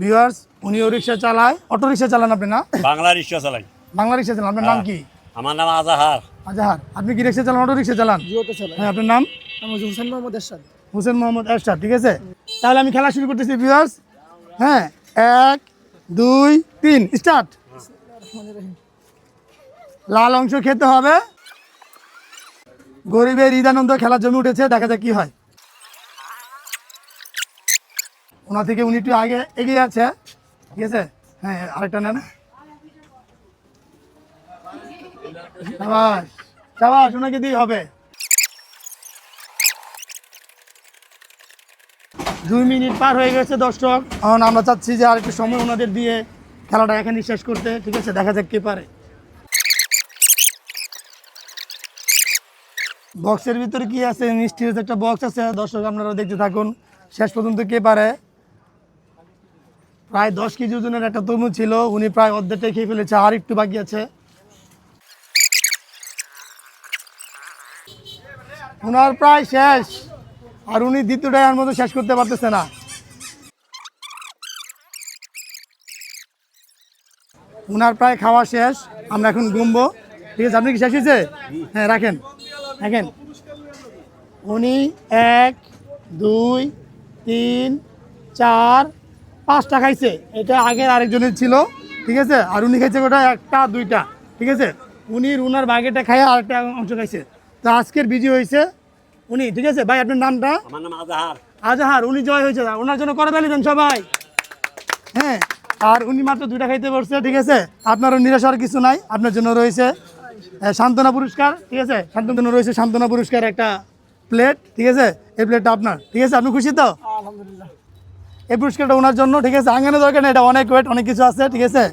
Viewers উনিও রিক্সা চালায়। Auto rickshaw চালান আপনি না? বাংলা রিক্সা চালাই। বাংলা রিক্সা চালান আপনার নাম কি? আমার নাম আজাহার। আজাহার। আপনি কি রিক্সা চালান অটো রিক্সা চালান? জিওতে চালাই। হ্যাঁ আপনার নাম? আমার হোসেন মোহাম্মদ এরশাদ। হোসেন মোহাম্মদ এরশাদ ঠিক আছে? তাহলে আমি খেলা শুরু করতেছি ভিউয়ার্স হ্যাঁ এক দুই তিন স্টার্ট লাল অংশ খেতে হবে। গরিবের ঈদানন্দ খেলা জমি উঠেছে দেখা যাক কি হয়। ওনা থেকে উনি একটু আগে এগিয়ে আছে। ঠিক আছে? হ্যাঁ আরেকটা নেন। ওনাকে দিয়ে হবে। দুই মিনিট পার হয়ে গেছে, দর্শক। এখন আমরা চাচ্ছি যে আর একটু সময় ওনাদের দিয়ে খেলাটা এখানে শেষ করতে। ঠিক আছে? দেখা যাক কে পারে। বক্সের ভিতরে কি আছে? মিষ্টির একটা বক্স আছে, দর্শক আপনারা দেখতে থাকুন। শেষ পর্যন্ত কে পারে? প্রায় দশ কেজি ওজনের একটা তরমুজ ছিল, উনি প্রায় অর্ধেকটাই খেয়ে ফেলেছে, আর একটু বাকি আছে। ওনার প্রায় শেষ, আর উনি দ্বিতীয়টাই আর মতো শেষ করতে পারতেছে না। ওনার প্রায় খাওয়া শেষ, আমরা এখন ঘুমবো। ঠিক আছে, আপনি কি শেষ হয়েছে? হ্যাঁ রাখেন। রাখেন। উনি এক, দুই, তিন, চার পাঁচটা খাইছে। এটা আগের আরেকজনের ছিল ঠিক আছে? আর উনি খাইছে ওটা একটা দুইটা ঠিক আছে? উনি উনার বাগেটা খাইয়ে আরেকটা অংশ খাইছে। তো আজকের বিজি হয়েছে উনি ঠিক আছে? ভাই আপনার নামটা? আমার নাম আজাহার। আজহার উনি জয় হয়েছে। ওনার জন্য করে দেন সবাই। হ্যাঁ আর উনি মাত্র দুইটা খাইতে পারছে ঠিক আছে? আপনারও নিরাশ হওয়ার কিছু নাই আপনার জন্য রয়েছে সান্ত্বনা পুরস্কার ঠিক আছে? সান্ত্বনার জন্য রয়েছে সান্ত্বনা পুরস্কার একটা প্লেট ঠিক আছে? এই প্লেটটা আপনার ঠিক আছে? আপনি খুশি তো? আলহামদুলিল্লাহ। এই পুরস্কারটা ওনার জন্য, ঠিক আছে? আঙানো দরকার নেই, এটা অনেক ওয়েট অনেক কিছু আছে, ঠিক আছে?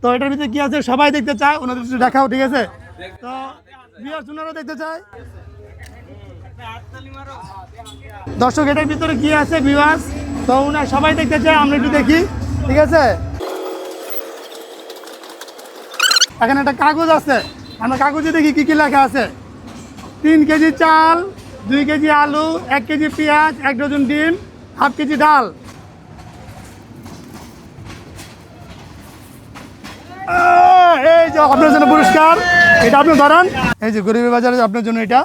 তো এটার ভিতরে কি আছে? সবাই দেখতে চায়, ওনাদের কিছু দেখাও, ঠিক আছে? তো বিয়ার দেখতে চায়। দর্শক, এটার ভিতরে কি আছে বিবাস তো ওনার সবাই দেখতে চায়, আমরা একটু দেখি, ঠিক আছে? এখানে একটা কাগজ আছে, আমরা কাগজে দেখি কি কি লেখা আছে। তিন কেজি চাল, দুই কেজি আলু, এক কেজি পেঁয়াজ, এক ডজন ডিম, হাফ কেজি ডাল। এই যে আপনার জন্য পুরস্কার। এটা আপনি ধরান। এই যে গরিবের বাজারে আপনার জন্য এটা।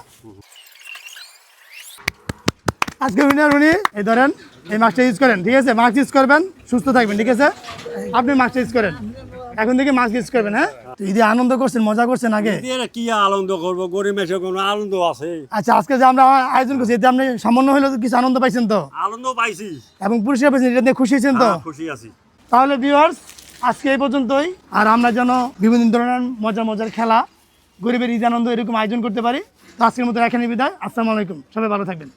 আজকে উইনার উনি এই ধরেন এই ইউজ করেন ঠিক আছে? মাস্ক ইউজ করবেন সুস্থ থাকবেন ঠিক আছে? আপনি ইউজ করেন। এখন থেকে মাস্ক ইউজ করবেন হ্যাঁ? ঈদে আনন্দ করছেন মজা করছেন আগে? কি আনন্দ করব? গরিব মেসে কোনো আনন্দ আছে? আচ্ছা আজকে যে আমরা আয়োজন করছি এতে আপনি সামান্য হলেও কিছু আনন্দ পাইছেন তো? আনন্দ পাইছি। এবং পুরস্কার পাইছেন এটা নিয়ে খুশি হয়েছেন তো? হ্যাঁ, খুশি আছি। তাহলে ভিউয়ার্স আজকে এই পর্যন্তই। আর আমরা যেন বিভিন্ন ধরনের মজার মজার খেলা, গরিবের ঈদ, আনন্দ এরকম আয়োজন করতে পারি। তো আজকের মতো এখানে বিদায়। আসসালামু আলাইকুম। সবাই ভালো থাকবেন।